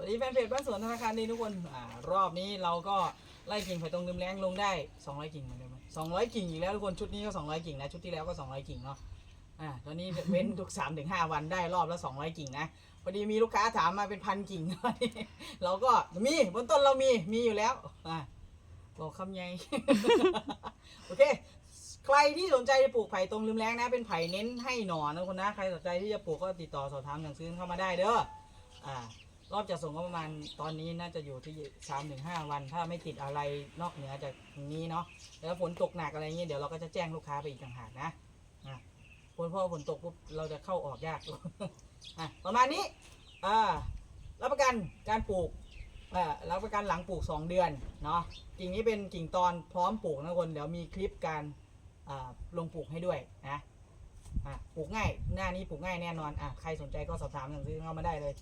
วัสดีแฟนเพจบ้านสวนธนาคารดีทุกคนอ่ารอบนี้เราก็ไล่กิ่งไผ่ตรงลืมแรงลงได้200กิ่งเหมือนเดิม200กิ่งอีกแล้วทุกคนชุดนี้ก็200กิ่งนะชุดที่แล้วก็200กิ่งเนาะอ่าตอนนี้เว้นทุก3-5วันได้รอบละ200กิ่งนะพอดีมีลูกค้าถามมาเป็นพันกิ่งเราก็มีบนต้นเรามีมีอยู่แล้วอ่าบอกคำใหญ่โอเคใครที่สนใจจะปลูกไผ่ตรงลืมแรงนะ เป็นไผ่เน้นให้หน่อนะคนนะใครสนใจที่จะปลูกก็ติดต่อสอบถามสั่งซื้อเข้ามาได้เด้ออ่า รอบจะส่งก็ประมาณตอนนี้น่าจะอยู่ที่สามถึงห้าวัน ถ้าไม่ติดอะไรนอกเหนือจากนี้เนาะแล้วฝนตกหนักอะไรเงี้ยเดี๋ยวเราก็จะแจ้งลูกค้าไปอีกต่างหากนะอะฝนพอฝนตกปุ๊บเราจะเข้าออกยากอะประมาณนี้อ่ารับประกันการปลูกอ่ารับประกันหลังปลูก 2 เดือนเนาะกิ่งนี้เป็นกิ่งตอนพร้อมปลูกนะคนเดี๋ยวมีคลิปการอ่าลงปลูกให้ด้วยนะอะปลูกง่ายหน้านี้ปลูกง่ายแน่นอนอะใครสนใจก็สอบถามสั่งซื้อเข้ามาได้เลย